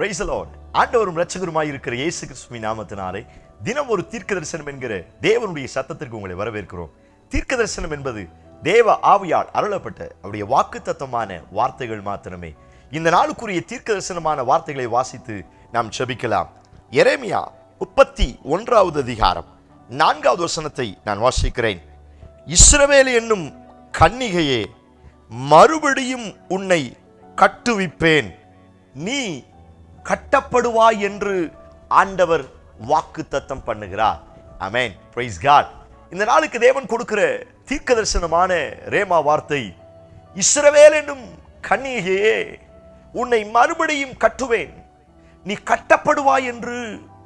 Price Lord ஆண்டவரும் ரட்சகருமாய் இருக்கிற இயேசு கிறிஸ்துவின் நாமத்தினாலே தினம் ஒரு தீர்க்க தரிசனம் என்கிற தேவனுடைய சத்தத்திற்கு உங்களை வரவேற்கிறோம். தீர்க்க தரிசனம் என்பது தேவ ஆவியால் அருளப்பட்ட அவருடைய வாக்குத்தத்தமான வார்த்தைகள் மாத்திரமே. இந்த நாளுக்குரிய தீர்க்க தரிசனமான வார்த்தைகளை வாசித்து நாம் செபிக்கலாம் எரேமியா முப்பத்தி ஒன்றாவது அதிகாரம் நான்காவது வசனத்தை நான் வாசிக்கிறேன். இஸ்ரவேல் என்னும் கன்னிகையே மறுபடியும் உன்னை கட்டுவிப்பேன். நீ கட்டப்படுவாய் என்று ஆண்டவர் வாக்கு தத்தம் பண்ணுகிறார். அமேன் பிரைஸ் காட் இந்த நாளுக்கு தேவன் கொடுக்கிற தீர்க்க தரிசனமான ரேமா வார்த்தை இஸ்ரவேல் என்னும் கன்னிகையே உன்னை மறுபடியும் கட்டுவேன். நீ கட்டப்படுவாய் என்று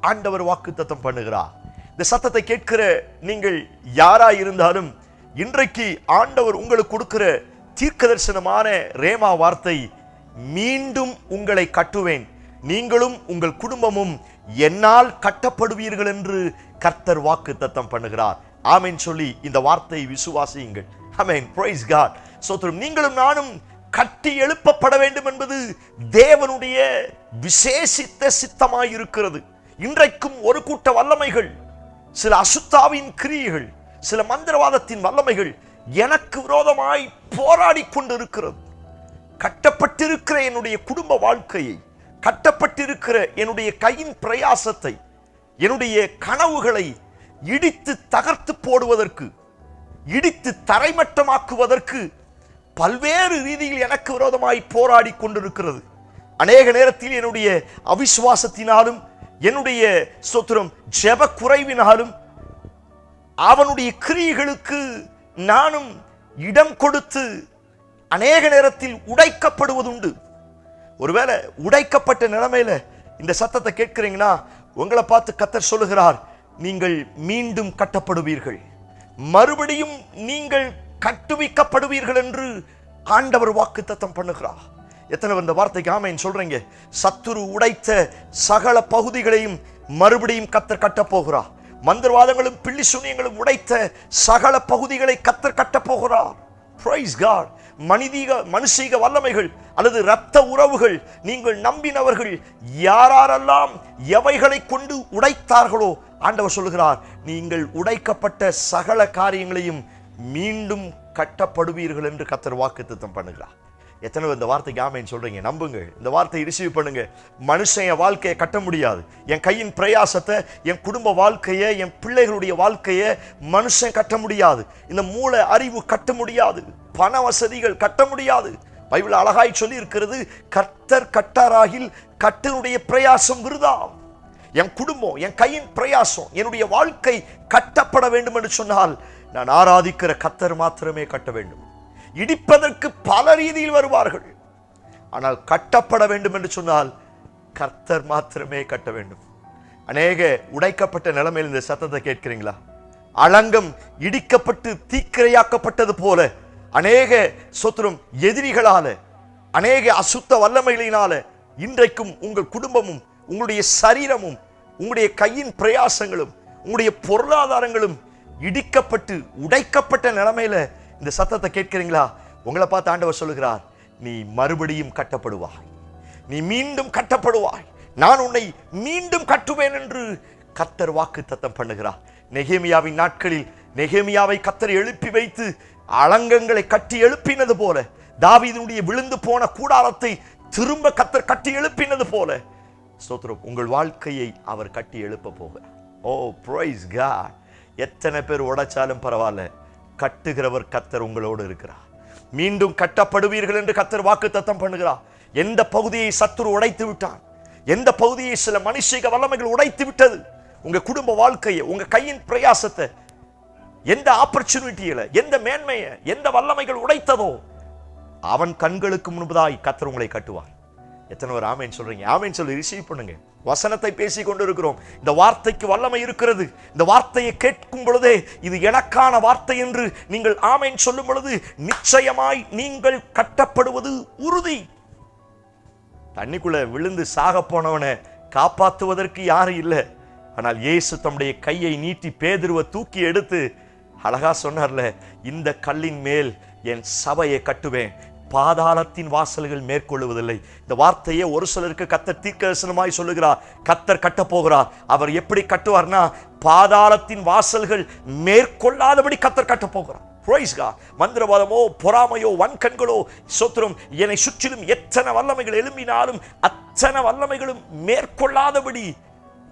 ஆண்டவர் வாக்கு தத்தம் பண்ணுகிறார். இந்த சத்தத்தை கேட்கிற நீங்கள் யாரா இருந்தாலும் இன்றைக்கு ஆண்டவர் உங்களுக்கு கொடுக்கிற தீர்க்க தரிசனமான ரேமா வார்த்தை மீண்டும் உங்களை கட்டுவேன். நீங்களும் உங்கள் குடும்பமும் என்னால் கட்டப்படுவீர்கள் என்று கர்த்தர் வாக்கு தத்தம் பண்ணுகிறார். ஆமேன் சொல்லி இந்த வார்த்தையை விசுவாசியுங்கள். ஆமேன். பிரைஸ் காட் சோத்திரம் நீங்களும் நானும் கட்டி எழுப்பப்பட வேண்டும் என்பது தேவனுடைய விசேஷித்த சித்தமாய் இருக்கிறது இன்றைக்கும் ஒரு கூட்ட வல்லமைகள் சில அசுத்தாவின் கிரியைகள் சில மந்திரவாதத்தின் வல்லமைகள் எனக்கு விரோதமாய் போராடி கொண்டிருக்கிறது. கட்டப்பட்டிருக்கிற என்னுடைய குடும்ப வாழ்க்கையை கட்டப்பட்டிருக்கிற என்னுடைய கையின் பிரயாசத்தை என்னுடைய கனவுகளை இடித்து தகர்த்து போடுவதற்கு இடித்து தரைமட்டமாக்குவதற்கு பல்வேறு ரீதியில் எனக்கு விரோதமாய் போராடி கொண்டிருக்கிறது. அநேக நேரத்தில் என்னுடைய அவிசுவாசத்தினாலும் என்னுடைய சொத்துரம் ஜெப குறைவினாலும் அவனுடைய கிரியைகளுக்கு நானும் இடம் கொடுத்து அநேக நேரத்தில் உடைக்கப்படுவதுண்டு. ஒருவேளை உடைக்கப்பட்ட நிலைமையில இந்த சத்தத்தை கேட்கிறீங்கன்னா உங்களை பார்த்து கத்தர் சொல்லுகிறார் நீங்கள் மீண்டும் கட்டப்படுவீர்கள். மறுபடியும் நீங்கள் கட்டுவிக்கப்படுவீர்கள் என்று ஆண்டவர் வாக்கு தத்தம் பண்ணுகிறார். எத்தனை இந்த வார்த்தைக்கு ஆமைன்னு சொல்றீங்க? சத்துரு உடைத்த சகல பகுதிகளையும் மறுபடியும் கத்தர் கட்டப் போகிறார். மந்திரவாதங்களும் பில்லி சுனியங்களும் உடைத்த சகல பகுதிகளை கத்தர் கட்டப் போகிறார். பிரைஸ் காட் மனிதீக மனுஷீக வல்லமைகள் அல்லது இரத்த உறவுகள் நீங்கள் நம்பினவர்கள் யாரெல்லாம் எவைகளை கொண்டு உடைத்தார்களோ ஆண்டவர் சொல்லுகிறார் நீங்கள் உடைக்கப்பட்ட சகல காரியங்களையும் மீண்டும் கட்டப்படுவீர்கள் என்று கத்தர் வாக்குத்தத்தம் பண்ணுகிறார். எத்தனை இந்த வார்த்தைக்கு ஆமைன்னு சொல்றீங்க நம்புங்க. இந்த வார்த்தையை ரிசீவ் பண்ணுங்க. மனுஷன் என் வாழ்க்கையை கட்ட முடியாது. என் கையின் பிரயாசத்தை என் குடும்ப வாழ்க்கையை என் பிள்ளைகளுடைய வாழ்க்கையை மனுஷன் கட்ட முடியாது. இந்த மூளை அறிவு கட்ட முடியாது. பண வசதிகள் கட்ட முடியாது. பைபிள் அழகாய் சொல்லி இருக்கிறது கர்த்தர் கட்டாராகில் கட்டனுடைய பிரயாசம் விருதாம். என் குடும்பம் என் கையின் பிரயாசம் என்னுடைய வாழ்க்கை கட்டப்பட வேண்டும் என்று சொன்னால் நான் ஆராதிக்கிற கத்தர் மாத்திரமே கட்ட வேண்டும். இடிப்பதற்கு பல ரீதியில் வருவார்கள். ஆனால் கட்டப்பட வேண்டும் என்று சொன்னால் கர்த்தர் மாத்திரமே கட்ட வேண்டும். அநேக உடைக்கப்பட்ட நிலைமையில் இந்த சத்தத்தை கேட்கிறீங்களா? அலங்கம் இடிக்கப்பட்டு தீக்கிரையாக்கப்பட்டது போல அநேக சொத்துரும் எதிரிகளால அநேக அசுத்த வல்லமைகளினால இன்றைக்கும் உங்கள் குடும்பமும் உங்களுடைய சரீரமும் உங்களுடைய கையின் பிரயாசங்களும் உங்களுடைய பொருளாதாரங்களும் இடிக்கப்பட்டு உடைக்கப்பட்ட நிலைமையில இந்த சத்தத்தை கேட்கிறீங்களா? உங்களை பார்த்து ஆண்டவர் சொல்லுகிறார் நீ மறுபடியும் கட்டப்படுவாய். நீ மீண்டும் கட்டப்படுவாய். நான் உன்னை மீண்டும் கட்டுவேன் என்று கத்தர் வாக்கு தத்தம் பண்ணுகிறார். நெகேமியாவின் நாட்களில் நெகேமியாவை கத்தர் எழுப்பி வைத்து அலங்கங்களை கட்டி எழுப்பினது போல தாவீதனுடைய விழுந்து போன கூடாரத்தை திரும்ப கத்தர் கட்டி எழுப்பினது போல. ஸ்தோத்திரம் உங்கள் வாழ்க்கையை அவர் கட்டி எழுப்ப போக. ஓ ப்ரைஸ் கா எத்தனை பேர் உடைச்சாலும் பரவாயில்ல. கட்டுகிறவர் கத்தர் உங்களோடு இருக்கிறார். மீண்டும் கட்டப்படுவீர்கள் என்று கத்தர் வாக்கு தத்தம் பண்ணுகிறார். எந்த பகுதியை சத்துரு உடைத்து விட்டான்? எந்த பகுதியை சில மனுஷிக வல்லமைகள் உடைத்து விட்டது? உங்க குடும்ப வாழ்க்கையை உங்க கையின் பிரயாசத்தை எந்த ஆப்பர்ச்சுனிட்டியில எந்த மேன்மையை எந்த வல்லமைகள் உடைத்ததோ அவன் கண்களுக்கு முன்பதாய் கத்தர் உங்களை கட்டுவார். எத்தனை ஒரு ஆமேன் சொல்றீங்க. ஆமேன் சொல்லி ரிசீவ் பண்ணுங்க. வசனத்தை பேசி கொண்டிருக்கிறோம். இந்த வார்த்தைக்கு வல்லமை இருக்கிறது. இந்த வார்த்தையை கேட்கும் பொழுதே இது எனக்கான வார்த்தை என்று நீங்கள் ஆமேன் சொல்லும் பொழுது நிச்சயமாய் நீங்கள் கட்டப்படுவது உறுதி. தண்ணிக்குள்ள விழுந்து சாக போனவனை காப்பாற்றுவதற்கு யாரும் இல்லை. ஆனால் இயேசு தம்முடைய கையை நீட்டி பேதிருவ தூக்கி எடுத்து அழகா சொன்னார்ல இந்த கல்லின் மேல் என் சபையை கட்டுவேன். பாதாளத்தின் வாசல்கள் மேற்கொள்ளுவதில்லை. இந்த வார்த்தையை ஒரு சிலருக்கு கத்தர் தீர்க்கதரிசனமாய் சொல்லுகிறார். கத்தர் கட்டப் போகிறார். அவர் எப்படி கட்டுவார்னா பாதாளத்தின் வாசல்கள் மேற்கொள்ளாதபடி கத்தர் கட்டப் போகிறார். Praise மந்திரவாதமோ பொறாமையோ வன்கண்களோ சோத்திரம் என்னை சுற்றிலும் எத்தனை வல்லமைகள் எழும்பினாலும் அத்தனை வல்லமைகளும் மேற்கொள்ளாதபடி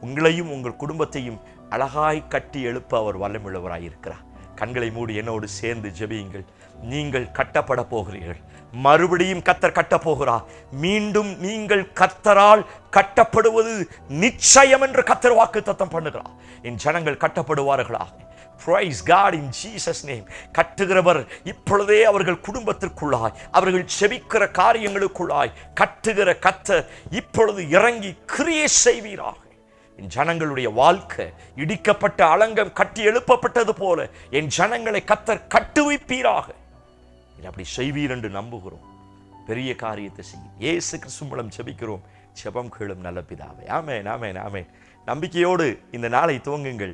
உங்களையும் உங்கள் குடும்பத்தையும் அழகாய் கட்டி எழுப்ப அவர் வல்லமுள்ளவராய் இருக்கிறார் கண்களை மூடி என்னோடு சேர்ந்து ஜெபியுங்கள். நீங்கள் கட்டப்பட போகிறீர்கள். மறுபடியும் கத்தர் கட்டப்போகிறார் மீண்டும் நீங்கள் கத்தரால் கட்டப்படுவது நிச்சயம் என்று கத்தர் வாக்கு தத்தம் பண்ணுகிறார் என் ஜனங்கள் கட்டப்படுவார்களாக Praise God in Jesus name கட்டுகிறவர் இப்பொழுதே அவர்கள் குடும்பத்திற்குள்ளாய் அவர்கள் செபிக்கிற காரியங்களுக்குள்ளாய் கட்டுகிற கத்தர் இப்பொழுது இறங்கி கிரியை செய்வீராக. என் ஜனங்களுடைய வாழ்க்கை இடிக்கப்பட்ட அலங்கம் கட்டி எழுப்பப்பட்டது போல என் ஜனங்களை கத்தர் கட்டுவிப்பீராக. அப்படி செய்வீர் என்று நம்புகிறோம். பெரிய காரியத்தை செய்யும். ஏசு கிறிஸ்து மூலம் செபிக்கிறோம் செபம் கேளும் நல்ல பிதாவே. ஆமே நாமே நாமே நம்பிக்கையோடு இந்த நாளை துவங்குங்கள்.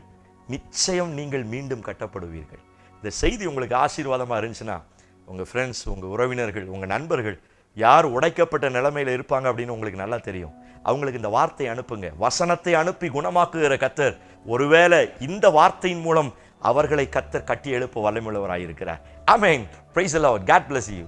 நிச்சயம் நீங்கள் மீண்டும் கட்டப்படுவீர்கள். இந்த செய்தி உங்களுக்கு ஆசீர்வாதமாக இருந்துச்சுன்னா உங்கள் ஃப்ரெண்ட்ஸ் உங்கள் உறவினர்கள் உங்கள் நண்பர்கள் யார் உடைக்கப்பட்ட நிலைமையில் இருப்பாங்க அப்படின்னு உங்களுக்கு நல்லா தெரியும். அவங்களுக்கு இந்த வார்த்தையை அனுப்புங்க. வசனத்தை அனுப்பி குணமாக்குகிற கத்தர் ஒருவேளை இந்த வார்த்தையின் மூலம் அவர்களை கத்தர் கட்டி எழுப்ப வல்லமுள்ளவராயிருக்கிறார். ஆமென் பிரைஸ் அல்லாஹ் காட் பிளஸ் யூ